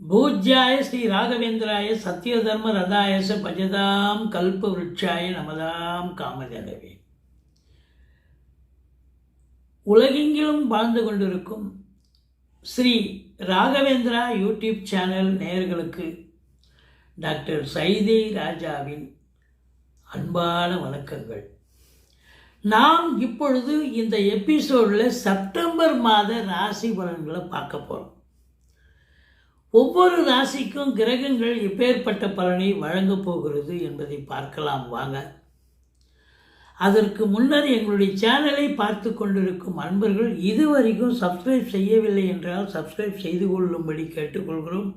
பூஜ்யாய ஸ்ரீ ராகவேந்திராய சத்யதர்ம ரதாயச பஜதாம் கல்ப விருட்சாய நமதாம் காமதேவே உலகெங்கிலும் வாழ்ந்து கொண்டிருக்கும் ஸ்ரீ ராகவேந்திரா யூடியூப் சேனல் நேயர்களுக்கு டாக்டர் சைதே ராஜாவின் அன்பான வணக்கங்கள். நாம் இப்பொழுது இந்த எபிசோடில் செப்டம்பர் மாத ராசி பலன்களை பார்க்க போகிறோம் ஒவ்வொரு ராசிக்கும் கிரகங்கள் இப்பேற்பட்ட பலனை வழங்கப் போகிறது என்பதை பார்க்கலாம் வாங்க. அதற்கு முன்னர் எங்களுடைய சேனலை பார்த்து கொண்டிருக்கும் அன்பர்கள் இதுவரைக்கும் சப்ஸ்கிரைப் செய்யவில்லை என்றால் சப்ஸ்கிரைப் செய்து கொள்ளும்படி கேட்டுக்கொள்கிறோம்.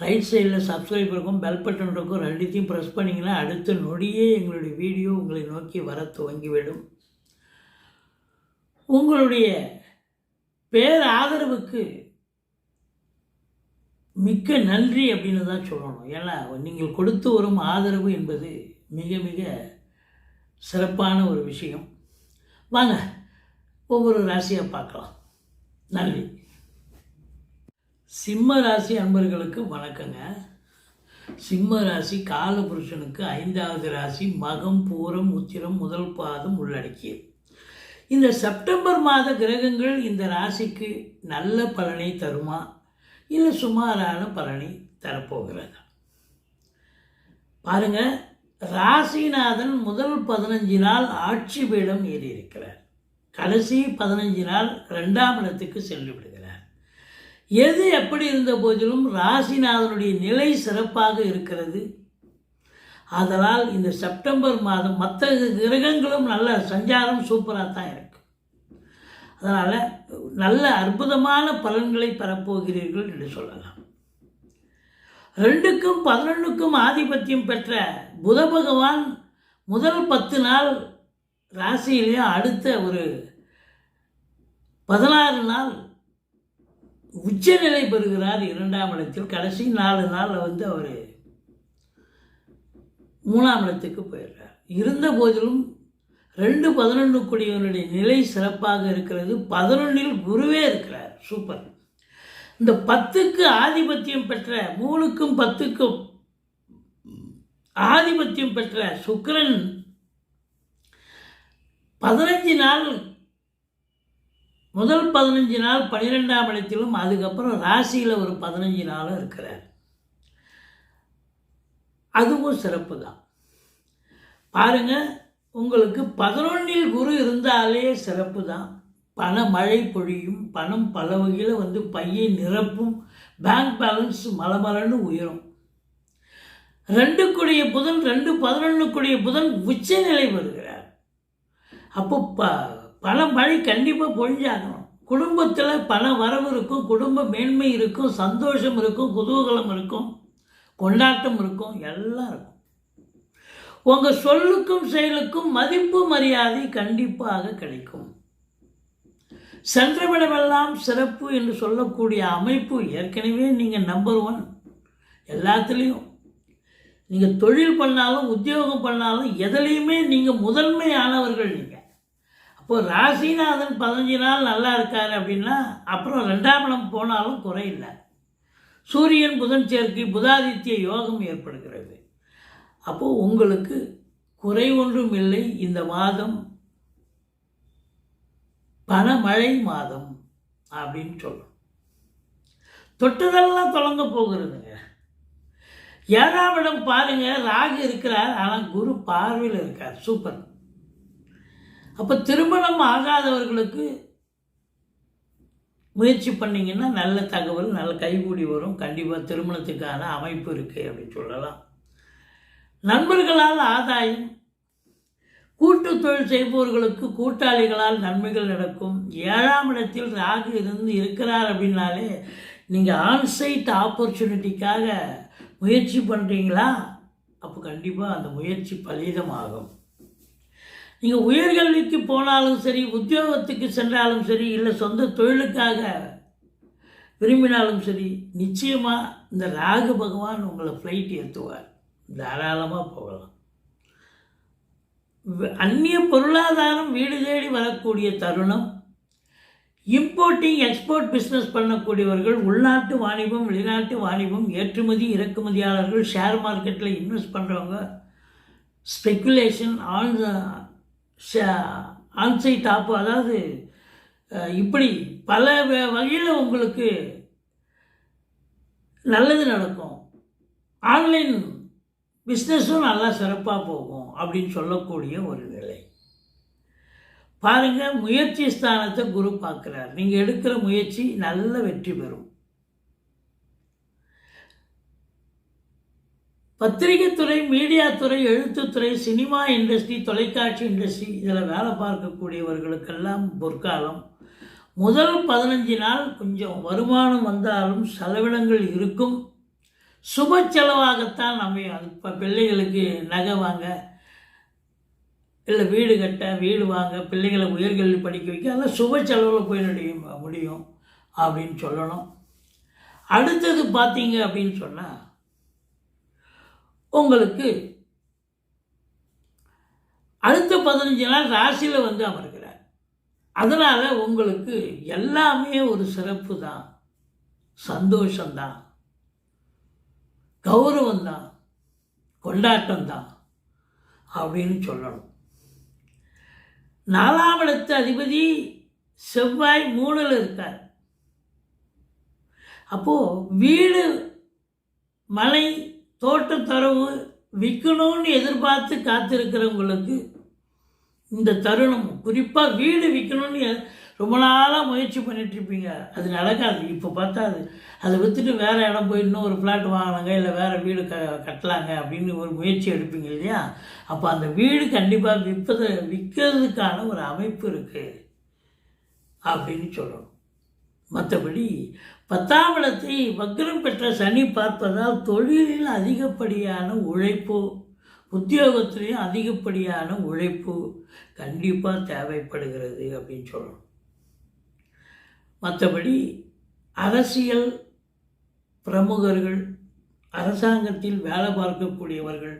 ரைட் சைடில் சப்ஸ்கிரைப் இருக்கும் பெல் பட்டன் இருக்கும் ரெண்டுத்தையும் ப்ரெஸ் பண்ணிங்கன்னா அடுத்த நொடியே எங்களுடைய வீடியோ உங்களை நோக்கி வர துவங்கிவிடும். உங்களுடைய பேர் ஆதரவுக்கு மிக்க நன்றி அப்படின்னு தான் சொல்லணும். ஏன்னா நீங்கள் கொடுத்து வரும் ஆதரவு என்பது மிக மிக சிறப்பான ஒரு விஷயம். வாங்க ஒவ்வொரு ராசியாக பார்க்கலாம். நன்றி. சிம்ம ராசி அன்பர்களுக்கு வணக்கங்க. சிம்ம ராசி காலபுருஷனுக்கு ஐந்தாவது ராசி மகம் பூரம் உத்திரம் முதல் பாதம் உள்ளடக்கியது. இந்த செப்டம்பர் மாத கிரகங்கள் இந்த ராசிக்கு நல்ல பலனை தருமா? இல்லை சுமாரான பலனை தரப்போகிறது. பாருங்க ராசிநாதன் முதல் பதினஞ்சு நாள் ஆட்சி பீடம் ஏறி இருக்கிறார் கடைசி பதினஞ்சு நாள் ரெண்டாம் இடத்துக்கு சென்று விடுகிறார். எது எப்படி இருந்த போதிலும் ராசிநாதனுடைய நிலை சிறப்பாக இருக்கிறது. அதனால் இந்த செப்டம்பர் மாதம் மற்ற கிரகங்களும் நல்ல சஞ்சாரம் சூப்பராக தான் இருக்கு. அதனால் நல்ல அற்புதமான பலன்களை பெறப்போகிறீர்கள் என்று சொல்லலாம். ரெண்டுக்கும் பதினொன்றுக்கும் ஆதிபத்தியம் பெற்ற புத பகவான் முதல் பத்து நாள் ராசியிலையும் அடுத்த ஒரு பதினாறு நாள் உச்சநிலை பெறுகிறார் இரண்டாம் இடத்தில். கடைசி நாலு நாள் வந்து அவர் மூணாம் இடத்துக்கு போயிடுறார். இருந்த போதிலும் ரெண்டு பதினொன்று கூடியவனுடைய நிலை சிறப்பாக இருக்கிறது. பதினொன்றில் குருவே இருக்கிறார். சூப்பர் இந்த பத்துக்கு ஆதிபத்தியம் பெற்ற மூணுக்கும் பத்துக்கும் ஆதிபத்தியம் பெற்ற சுக்கரன் பதினஞ்சு நாள் முதல் பதினஞ்சு நாள் பன்னிரெண்டாம் இடத்திலும் அதுக்கப்புறம் ராசியில் ஒரு பதினஞ்சு நாளும் இருக்கிறார். அதுவும் சிறப்பு தான் பாருங்கள் உங்களுக்கு பதினொன்றில் குரு இருந்தாலே சிறப்பு தான் பண மழை பொழியும் பணம் பல வகையில் வந்து பையை நிரப்பும் பேங்க் பேலன்ஸ் மலமலன்னு உயரும். ரெண்டுக்குடைய புதன் ரெண்டு பதினொன்றுக்குடைய புதன் உச்ச நிலை வருகிறார். அப்போ ப பண மழை கண்டிப்பாக பொழிஞ்சாகணும். குடும்பத்தில் பண வரவு இருக்கும் குடும்ப மேன்மை இருக்கும் சந்தோஷம் இருக்கும் குதூகலம் இருக்கும் கொண்டாட்டம் இருக்கும் எல்லாம் இருக்கும். உங்கள் சொல்லுக்கும் செயலுக்கும் மதிப்பு மரியாதை கண்டிப்பாக கிடைக்கும். சென்றவிடமெல்லாம் சிறப்பு என்று சொல்லக்கூடிய அமைப்பு ஏற்கனவே நீங்கள் நம்பர் ஒன் எல்லாத்துலேயும். நீங்கள் தொழில் பண்ணாலும் உத்தியோகம் பண்ணாலும் எதுலேயுமே நீங்கள் முதன்மையானவர்கள் நீங்கள் அப்போது ராசிநாதன் பதினஞ்சு நாள் நல்லா இருக்கார் அப்படின்னா அப்புறம் ரெண்டாம் இடம் போனாலும் குறையில்லை. சூரியன் புதன் சேர்க்கை புதாதித்ய யோகம் ஏற்படுகிறது. அப்போது உங்களுக்கு குறை ஒன்றும் இல்லை. இந்த மாதம் பணமழை மாதம் அப்படின்னு சொல்லும் தொட்டதெல்லாம் தொடங்க போகிறதுங்க. ஏழாம் இடம் பாருங்க ராகு இருக்கிறார் ஆனால் குரு பார்வையில் இருக்கார். சூப்பர். அப்போ திருமணம் ஆகாதவர்களுக்கு முயற்சி பண்ணிங்கன்னா நல்ல தகவல் நல்ல கைகூடி வரும். கண்டிப்பாக திருமணத்துக்கான அமைப்பு இருக்குது அப்படின்னு சொல்லலாம். நண்பர்களால் ஆதாயம். கூட்டு தொழில் செய்பவர்களுக்கு கூட்டாளிகளால் நன்மைகள் நடக்கும். ஏழாம் இடத்தில் ராகு இருந்து இருக்கிறார் அப்படின்னாலே நீங்கள் ஆன்சைட் ஆப்பர்ச்சுனிட்டிக்காக முயற்சி பண்ணுறீங்களா அப்போ கண்டிப்பாக அந்த முயற்சி பலிதமாகும். நீங்கள் உயர்கல்விக்கு போனாலும் சரி உத்தியோகத்துக்கு சென்றாலும் சரி இல்லை சொந்த தொழிலுக்காக விரும்பினாலும் சரி நிச்சயமாக இந்த ராகு பகவான் உங்களை ஃப்ளைட் ஏற்றுவார் தாராளமாக போகலாம். அந்நிய பொருளாதாரம் வீடு தேடி வரக்கூடிய தருணம் இம்போர்ட்டிங் எக்ஸ்போர்ட் பிஸ்னஸ் பண்ணக்கூடியவர்கள் உள்நாட்டு வாணிபம் வெளிநாட்டு வாணிபம் ஏற்றுமதி இறக்குமதியாளர்கள் ஷேர் மார்க்கெட்டில் இன்வெஸ்ட் பண்ணுறவங்க ஸ்பெக்குலேஷன் ஆன் ஆன்சைட் ஆப்பு அதாவது இப்படி பல வகையில் உங்களுக்கு நல்லது நடக்கும். ஆன்லைன் பிஸ்னஸும் நல்லா சிறப்பாக போகும் அப்படின்னு சொல்லக்கூடிய ஒரு நிலை பாருங்க முயற்சி ஸ்தானத்தை குரு பார்க்குறார். நீங்கள் எடுக்கிற முயற்சி நல்ல வெற்றி பெறும். பத்திரிகைத்துறை மீடியாத்துறை எழுத்துத்துறை சினிமா இண்டஸ்ட்ரி தொலைக்காட்சி இண்டஸ்ட்ரி இதில் வேலை பார்க்கக்கூடியவர்களுக்கெல்லாம் பொற்காலம். முதல் பதினஞ்சு நாள் கொஞ்சம் வருமானம் வந்தாலும் செலவினங்கள் இருக்கும். சுப செலவாகத்தான் அமையும் அது இப்போ பிள்ளைகளுக்கு நகை வாங்க இல்லை வீடு கட்ட வீடு வாங்க பிள்ளைகளை உயர்கல்வி படிக்க வைக்க அதெல்லாம் சுப செலவில் போய் முடியும் முடியும் அப்படின்னு சொல்லணும். அடுத்தது பார்த்தீங்க அப்படின்னு சொன்னால் உங்களுக்கு அடுத்த பதினஞ்சு நாள் ராசியில் வந்து அமர்கிறார். அதனால் உங்களுக்கு எல்லாமே ஒரு சிறப்பு தான் சந்தோஷம்தான். கௌரவம் தான் கொண்டாட்டம் தான் அப்படின்னு சொல்லணும். நாலாம் இடத்து அதிபதி செவ்வாய் மூணில் இருக்கார். அப்போது வீடு மலை தோட்டத்தரவு விற்கணும்னு எதிர்பார்த்து காத்திருக்கிறவங்களுக்கு இந்த தருணம் குறிப்பாக வீடு விற்கணும்னு ரொம்ப நாளாக முயற்சி பண்ணிட்டுருப்பீங்க அது நடக்காது. இப்போ பார்த்தா அது அதை விற்றுட்டு வேறு இடம் போய் இன்னும் ஒரு ஃப்ளாட் வாங்கினாங்க இல்லை வேறு வீடு க கட்டலாங்க அப்படின்னு ஒரு முயற்சி எடுப்பீங்க இல்லையா? அப்போ அந்த வீடு கண்டிப்பாக விற்பது விற்கிறதுக்கான ஒரு அமைப்பு இருக்குது அப்படின்னு சொல்லணும். மற்றபடி பத்தாம் இடத்தை வக்ரம் பெற்ற சனி பார்ப்பதால் தொழிலில் அதிகப்படியான உழைப்பு உத்தியோகத்திலையும் அதிகப்படியான உழைப்பு கண்டிப்பாக தேவைப்படுகிறது அப்படின்னு சொல்லணும். மற்றபடி அரசியல் பிரமுகர்கள் அரசாங்கத்தில் வேலை பார்க்கக்கூடியவர்கள்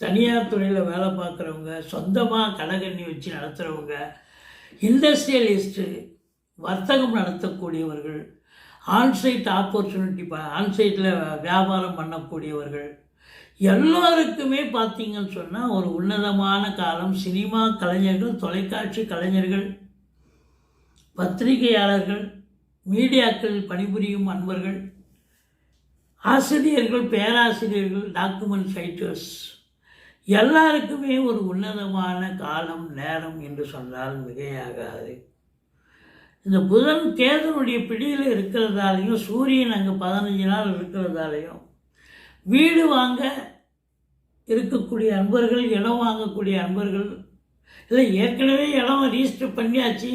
தனியார் துறையில் வேலை பார்க்குறவங்க சொந்தமாக கடைகண்ணி வச்சு நடத்துகிறவங்க இண்டஸ்ட்ரியலிஸ்ட்டு வர்த்தகம் நடத்தக்கூடியவர்கள் ஆன்சைட் ஆப்பர்ச்சுனிட்டி ஆன்சைட்டில் வியாபாரம் பண்ணக்கூடியவர்கள் எல்லோருக்குமே பார்த்தீங்கன்னு சொன்னால் ஒரு உன்னதமான காலம் சினிமா கலைஞர்கள் தொலைக்காட்சி கலைஞர்கள் பத்திரிகையாளர்கள் மீடியாக்கள் பணிபுரியும் அன்பர்கள் ஆசிரியர்கள் பேராசிரியர்கள் டாக்குமெண்ட் ரைட்டர்ஸ் எல்லாருக்குமே ஒரு உன்னதமான காலம் நேரம் என்று சொன்னால் மிகையாகாது. இந்த புதன் கேதனுடைய பிடியில் இருக்கிறதாலையும் சூரியன் அங்கே பதினஞ்சு நாள் இருக்கிறதாலையும் வீடு வாங்க இருக்கக்கூடிய அன்பர்கள் இடம் வாங்கக்கூடிய அன்பர்கள் இல்லை ஏற்கனவே இடம் ரிஜிஸ்டர் பண்ணியாச்சு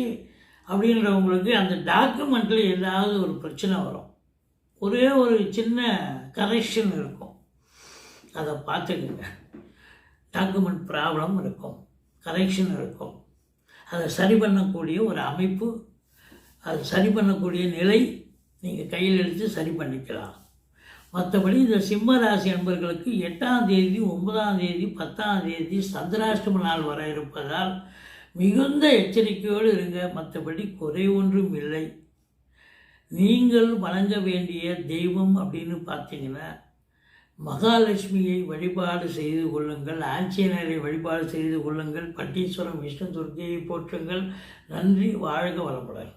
அப்படின்றவங்களுக்கு அந்த டாக்குமெண்ட்டில் ஏதாவது ஒரு பிரச்சனை வரும். ஒரே ஒரு சின்ன கரெக்ஷன் இருக்கும். அதை பார்த்துக்குங்க. டாக்குமெண்ட் ப்ராப்ளம் இருக்கும். கரெக்ஷன் இருக்கும். அதை சரி பண்ணக்கூடிய ஒரு அமைப்பு அது சரி பண்ணக்கூடிய நிலை நீங்கள் கையில் எடுத்து சரி பண்ணிக்கலாம். மற்றபடி இந்த சிம்ம ராசி நண்பர்களுக்கு எட்டாம் தேதி ஒன்பதாம் தேதி பத்தாம் தேதி சந்திராஷ்டம நாள் வர இருப்பதால் மிகுந்த எச்சரிக்கையோடு இருங்க மற்றபடி குறை ஒன்றும் இல்லை. நீங்கள் வணங்க வேண்டிய தெய்வம் அப்படின்னு பார்த்தீங்கன்னா மகாலட்சுமியை வழிபாடு செய்து கொள்ளுங்கள் ஆஞ்சநேயரை வழிபாடு செய்து கொள்ளுங்கள் பட்டீஸ்வரம் விஷ்ணு துர்க்கையை போற்றுங்கள். நன்றி வாழ்க வளமுடன்.